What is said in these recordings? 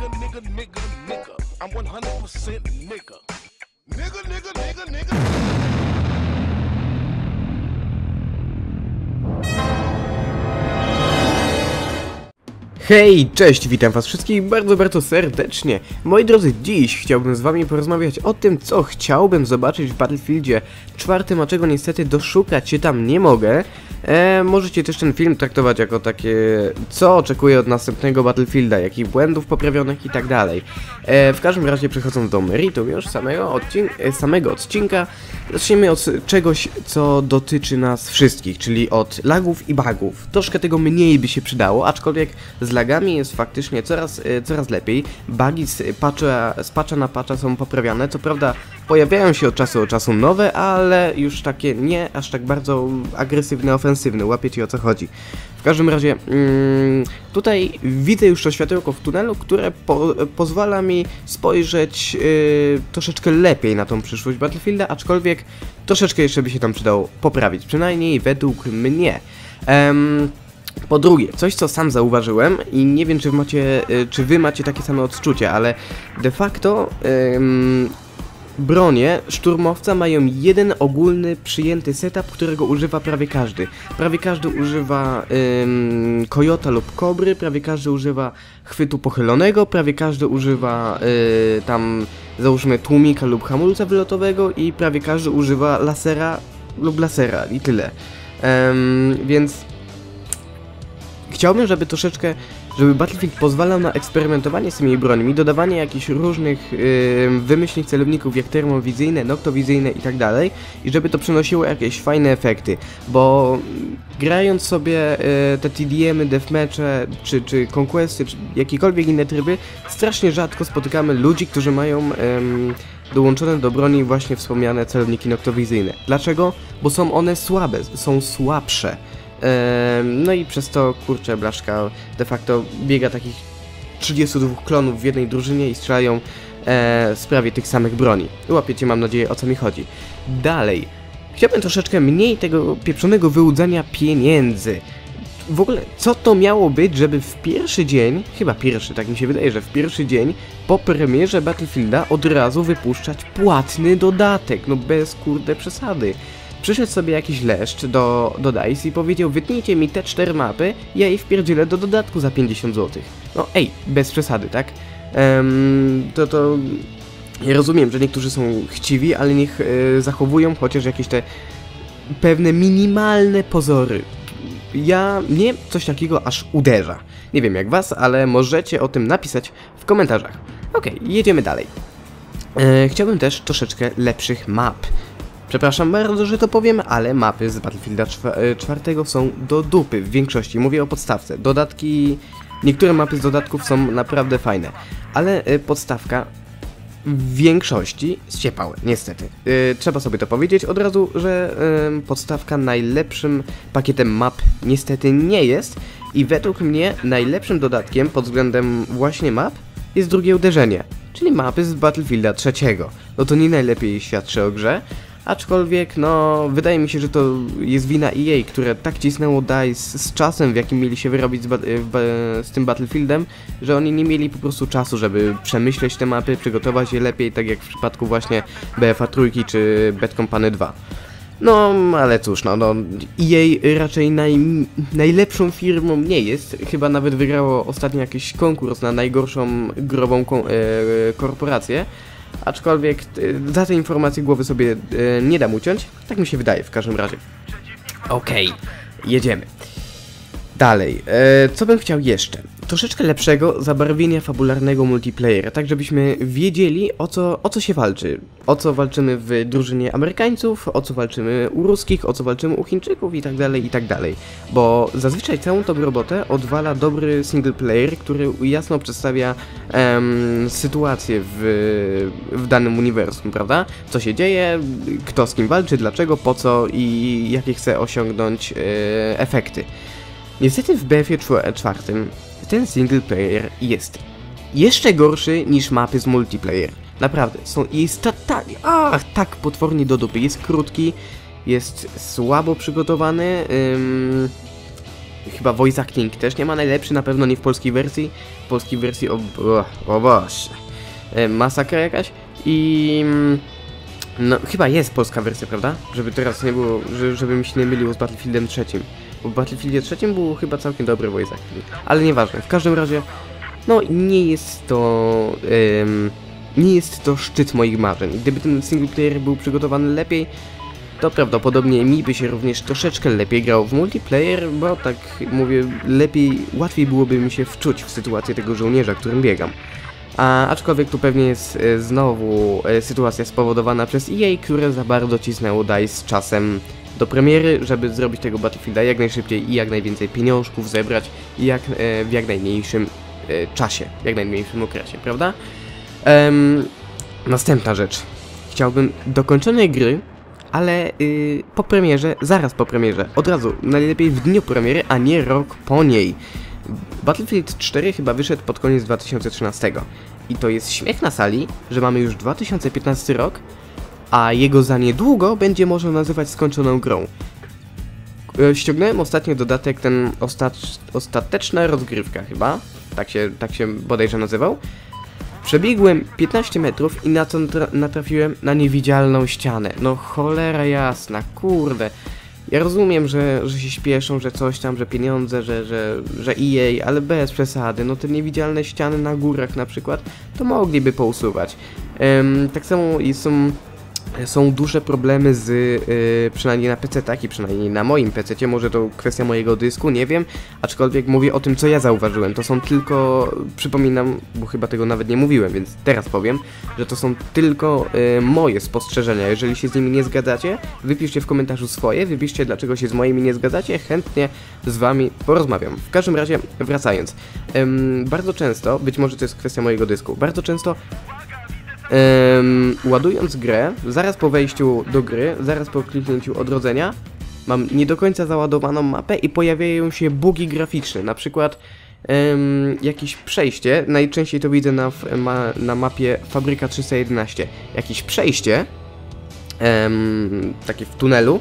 nigga, nigga, nigga, nigga. I'm 100% nigga. Nigga, nigga, nigga, nigga. Hej, cześć, witam was wszystkich bardzo, bardzo serdecznie. Moi drodzy, dziś chciałbym z wami porozmawiać o tym, co chciałbym zobaczyć w Battlefieldzie czwartym, a czego niestety doszukać się tam nie mogę. E, możecie też ten film traktować jako takie, co oczekuję od następnego Battlefielda, jakich błędów poprawionych i tak dalej. E, w każdym razie przechodząc do meritum już samego, odcin e, samego odcinka, zacznijmy od czegoś, co dotyczy nas wszystkich, czyli od lagów i bugów. Troszkę tego mniej by się przydało, aczkolwiek z lagami jest faktycznie coraz, e, coraz lepiej. Bugi z patcha, z patcha na patcha są poprawiane, co prawda pojawiają się od czasu do czasu nowe, ale już takie nie aż tak bardzo agresywne, ofensywne, łapiecie o co chodzi. W każdym razie, mm, tutaj widzę już to światełko w tunelu, które po, pozwala mi spojrzeć yy, troszeczkę lepiej na tą przyszłość Battlefielda, aczkolwiek troszeczkę jeszcze by się tam przydało poprawić, przynajmniej według mnie. Em, po drugie, coś co sam zauważyłem i nie wiem czy, macie, y, czy wy macie takie same odczucie, ale de facto ym, bronie szturmowca mają jeden ogólny przyjęty setup, którego używa prawie każdy. Prawie każdy używa ym, kojota lub kobry, prawie każdy używa chwytu pochylonego, prawie każdy używa y, tam załóżmy tłumika lub hamulca wylotowego i prawie każdy używa lasera lub lasera i tyle. Więc chciałbym, żeby troszeczkę, żeby Battlefield pozwalał na eksperymentowanie z tymi broniami, dodawanie jakichś różnych yy, wymyślnych celowników jak termowizyjne, noktowizyjne i tak dalej i żeby to przynosiło jakieś fajne efekty, bo mm, grając sobie yy, te TDM-y, deathmatche, czy, czy conquesty, czy jakiekolwiek inne tryby, strasznie rzadko spotykamy ludzi, którzy mają yy, dołączone do broni właśnie wspomniane celowniki noktowizyjne. Dlaczego? Bo są one słabe, są słabsze. No i przez to, kurczę, Blaszka de facto biega takich 32 klonów w jednej drużynie i strzelają e, w sprawie tych samych broni. Łapiecie, mam nadzieję, o co mi chodzi. Dalej. Chciałbym troszeczkę mniej tego pieprzonego wyłudzania pieniędzy. W ogóle, co to miało być, żeby w pierwszy dzień, chyba pierwszy, tak mi się wydaje, że w pierwszy dzień po premierze Battlefielda od razu wypuszczać płatny dodatek, no bez kurde przesady. Przyszedł sobie jakiś leszcz do, do DICE i powiedział wytnijcie mi te cztery mapy, ja je wpierdzielę do dodatku za 50 zł. No ej, bez przesady, tak? To to... Ja rozumiem, że niektórzy są chciwi, ale niech e, zachowują chociaż jakieś te pewne minimalne pozory. Ja, mnie coś takiego aż uderza. Nie wiem jak was, ale możecie o tym napisać w komentarzach. Okej, jedziemy dalej. E, chciałbym też troszeczkę lepszych map. Przepraszam bardzo, że to powiem, ale mapy z Battlefielda 4 są do dupy w większości. Mówię o podstawce. Dodatki. Niektóre mapy z dodatków są naprawdę fajne, ale y, podstawka w większości zciepałe, niestety. Y, trzeba sobie to powiedzieć od razu, że podstawka najlepszym pakietem map niestety nie jest i według mnie najlepszym dodatkiem pod względem właśnie map jest drugie uderzenie, czyli mapy z Battlefielda trzeciego. No to nie najlepiej świadczy o grze, Aczkolwiek, no, wydaje mi się, że to jest wina EA, które tak cisnęło DICE z czasem, w jakim mieli się wyrobić z, ba z tym Battlefieldem, że oni nie mieli po prostu czasu, żeby przemyśleć te mapy, przygotować je lepiej, tak jak w przypadku właśnie BFA trójki czy Bad Company 2. No, ale cóż, no, no EA raczej naj, najlepszą firmą nie jest. Chyba nawet wygrało ostatnio jakiś konkurs na najgorszą grową ko e, korporację. Aczkolwiek y, za te informacje głowy sobie y, nie dam uciąć. Tak mi się wydaje w każdym razie. Okej, jedziemy. Dalej, e, co bym chciał jeszcze? Troszeczkę lepszego zabarwienia fabularnego multiplayera, tak żebyśmy wiedzieli o co, o co się walczy. O co walczymy w drużynie Amerykańców, o co walczymy u ruskich, o co walczymy u Chińczyków i tak dalej, i tak dalej. Bo zazwyczaj całą tą robotę odwala dobry single player, który jasno przedstawia em, sytuację w, w danym uniwersum, prawda? Co się dzieje, kto z kim walczy, dlaczego, po co i jakie chce osiągnąć e, efekty. Niestety w BF-ie ten single player jest jeszcze gorszy niż mapy z multiplayer. Naprawdę, są, jest tak, ach, tak potwornie do dupy. Jest krótki, jest słabo przygotowany. Ym, chyba voice acting też nie ma najlepszy, na pewno nie w polskiej wersji. W polskiej wersji, o, o, o Boże, e, masakra jakaś. I... No, chyba jest polska wersja, prawda? Żeby teraz nie było, że, żeby mi się nie myliło z Battlefieldem trzecim. W Battlefieldzie trzecim był chyba całkiem dobry voice acting. Ale nieważne, w każdym razie, no nie jest to... em, nie jest to szczyt moich marzeń. Gdyby ten single player był przygotowany lepiej, to prawdopodobnie mi by się również troszeczkę lepiej grało w multiplayer, bo tak mówię, lepiej, łatwiej byłoby mi się wczuć w sytuację tego żołnierza, którym biegam. A aczkolwiek tu pewnie jest e, znowu e, sytuacja spowodowana przez EA, które za bardzo cisnęło DICE czasem do premiery, żeby zrobić tego Battlefielda jak najszybciej i jak najwięcej pieniążków zebrać jak, e, w jak najmniejszym e, czasie, w jak najmniejszym okresie, prawda? Em, następna rzecz. Chciałbym dokończonej gry, ale y, po premierze, zaraz po premierze, od razu, najlepiej w dniu premiery, a nie rok po niej. Battlefield 4 chyba wyszedł pod koniec 2013 i to jest śmiech na sali, że mamy już 2015 rok, a jego za niedługo będzie można nazywać skończoną grą. E, Ściągnąłem ostatnio dodatek ten ostat- ostateczna rozgrywka chyba, tak się, tak się bodajże nazywał. Przebiegłem 15 metrów i na tra- natrafiłem na niewidzialną ścianę. No cholera jasna, kurde. Ja rozumiem, że, że się śpieszą, że coś tam, że pieniądze, że, że, że EA, ale bez przesady. No te niewidzialne ściany na górach na przykład, to mogliby pousuwać. Em, tak samo są są duże problemy z, y, przynajmniej na PC, tak i przynajmniej na moim PC, może to kwestia mojego dysku, nie wiem, aczkolwiek mówię o tym, co ja zauważyłem. To są tylko, przypominam, bo chyba tego nawet nie mówiłem, więc teraz powiem, że to są tylko y, moje spostrzeżenia. Jeżeli się z nimi nie zgadzacie, wypiszcie w komentarzu swoje, wypiszcie dlaczego się z moimi nie zgadzacie, chętnie z wami porozmawiam. W każdym razie, wracając, ym, bardzo często, być może to jest kwestia mojego dysku, bardzo często Em, ładując grę, zaraz po wejściu do gry, zaraz po kliknięciu odrodzenia, mam nie do końca załadowaną mapę i pojawiają się bugi graficzne, na przykład em, jakieś przejście, najczęściej to widzę na, ma, na mapie Fabryka 311, jakieś przejście, em, takie w tunelu,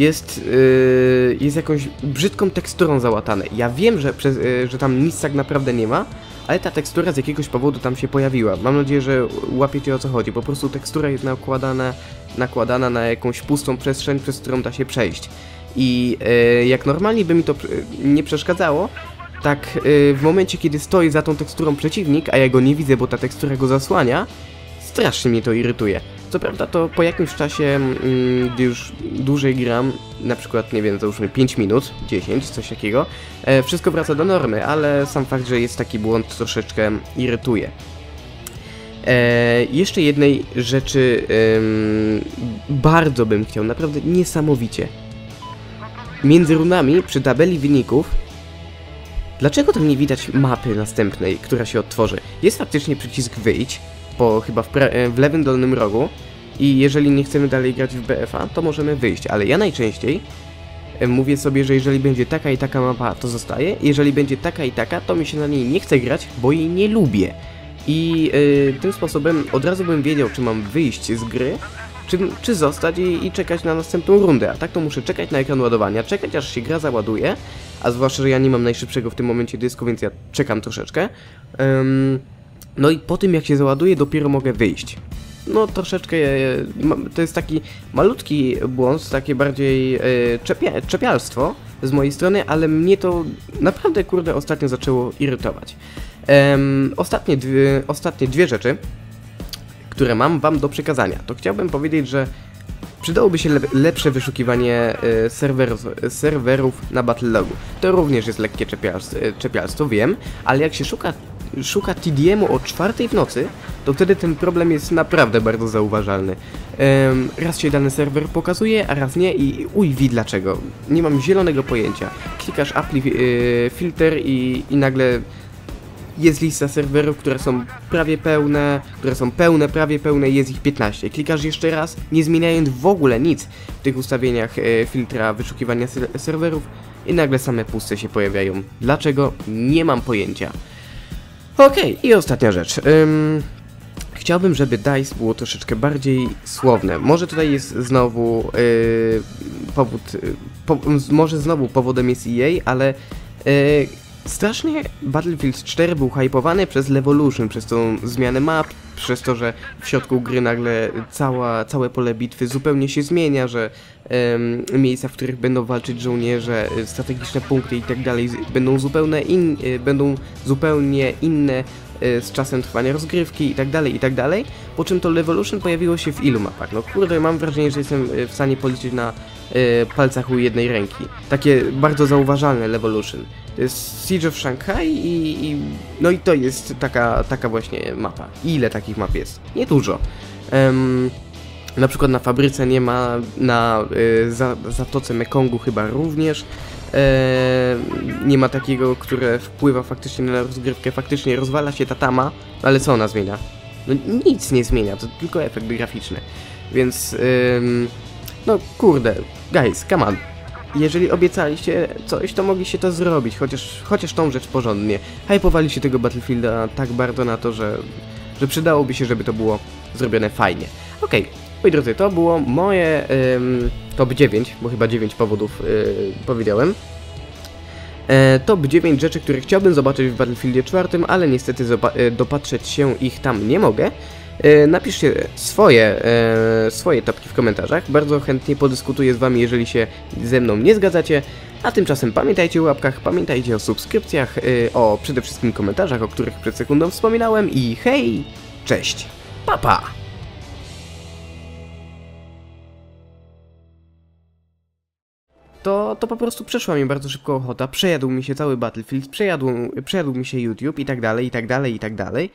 jest, yy, jest jakąś brzydką teksturą załatane. Ja wiem, że, przez, yy, że tam nic tak naprawdę nie ma, ale ta tekstura z jakiegoś powodu tam się pojawiła. Mam nadzieję, że łapiecie o co chodzi. Po prostu tekstura jest nakładana, nakładana na jakąś pustą przestrzeń, przez którą da się przejść. I yy, jak normalnie by mi to yy, nie przeszkadzało, tak yy, w momencie, kiedy stoi za tą teksturą przeciwnik, a ja go nie widzę, bo ta tekstura go zasłania, strasznie mnie to irytuje. Co prawda to po jakimś czasie, mm, gdy już dłużej gram, na przykład, nie wiem, załóżmy 5 minut, 10, coś takiego, e, wszystko wraca do normy, ale sam fakt, że jest taki błąd troszeczkę irytuje. E, jeszcze jednej rzeczy em, bardzo bym chciał, naprawdę niesamowicie. Między runami przy tabeli wyników Dlaczego tam nie widać mapy następnej, która się odtworzy? Jest faktycznie przycisk wyjść, po chyba w, pre- w lewym dolnym rogu i jeżeli nie chcemy dalej grać w BFA, to możemy wyjść, ale ja najczęściej e, mówię sobie, że jeżeli będzie taka i taka mapa, to zostaje, jeżeli będzie taka i taka, to mi się na niej nie chce grać, bo jej nie lubię. I e, tym sposobem od razu bym wiedział, czy mam wyjść z gry, czy, czy zostać i, i czekać na następną rundę. A tak to muszę czekać na ekran ładowania, czekać aż się gra załaduje, a zwłaszcza, że ja nie mam najszybszego w tym momencie dysku, więc ja czekam troszeczkę. Em, no i po tym jak się załaduje, dopiero mogę wyjść. No troszeczkę, e, to jest taki malutki błąd, takie bardziej e, czepia, czepialstwo z mojej strony, ale mnie to naprawdę, kurde, ostatnio zaczęło irytować. Em, ostatnie, dwie, ostatnie dwie rzeczy, które mam wam do przekazania, to chciałbym powiedzieć, że Przydałoby się lep- lepsze wyszukiwanie e, serwerów, serwerów na Battlelogu. To również jest lekkie czepialstwo, wiem, ale jak się szuka, szuka TDM-u o czwartej w nocy, to wtedy ten problem jest naprawdę bardzo zauważalny. Em, raz się dany serwer pokazuje, a raz nie i uj, wi dlaczego. Nie mam zielonego pojęcia. Klikasz apply e, filter i, i nagle jest lista serwerów, które są prawie pełne, które są pełne, prawie pełne, jest ich 15. Klikasz jeszcze raz, nie zmieniając w ogóle nic w tych ustawieniach e, filtra wyszukiwania ser serwerów i nagle same puste się pojawiają. Dlaczego? Nie mam pojęcia. Okej, i ostatnia rzecz. Ym, chciałbym, żeby DICE było troszeczkę bardziej słowne. Może tutaj jest znowu yy, powód, yy, po, może znowu powodem jest EA, ale e, strasznie Battlefield 4 był hypowany przez Levolution, przez tą zmianę map, przez to, że w środku gry nagle cała, całe pole bitwy zupełnie się zmienia, że miejsca, w których będą walczyć żołnierze, e, strategiczne punkty i tak dalej będą zupełnie, in, e, będą zupełnie inne e, z czasem trwania rozgrywki i tak dalej, i tak dalej. Po czym to Levolution pojawiło się w ilu mapach? No kurde, mam wrażenie, że jestem w stanie policzyć na e, palcach u jednej ręki. Takie bardzo zauważalne Levolution. To jest Siege of Shanghai i, i no i to jest taka, taka właśnie mapa. Ile takich map jest? Niedużo. Em, na przykład na fabryce nie ma, na y, za, Zatoce Mekongu chyba również. E, nie ma takiego, które wpływa faktycznie na rozgrywkę, faktycznie rozwala się ta tama, ale co ona zmienia? No nic nie zmienia, to tylko efekt graficzny. Więc, no kurde, guys, come on. Jeżeli obiecaliście coś, to mogliście to zrobić, chociaż, chociaż tą rzecz porządnie. Hypowaliście tego Battlefielda tak bardzo na to, że, że przydałoby się, żeby to było zrobione fajnie. Okej, moi drodzy, to było moje ym, top 9, bo chyba 9 powodów yy, powiedziałem. E, top 9 rzeczy, które chciałbym zobaczyć w Battlefieldzie 4, ale niestety e, dopatrzeć się ich tam nie mogę. E, napiszcie swoje, swoje topki w komentarzach. Bardzo chętnie podyskutuję z wami, jeżeli się ze mną nie zgadzacie. A tymczasem pamiętajcie o łapkach, pamiętajcie o subskrypcjach, o przede wszystkim komentarzach, o których przed sekundą wspominałem i hej, cześć, papa! Pa. To, to po prostu przeszła mi bardzo szybko ochota, przejadł mi się cały Battlefield, przejadł, przejadł mi się YouTube i tak dalej, i tak dalej, i tak dalej.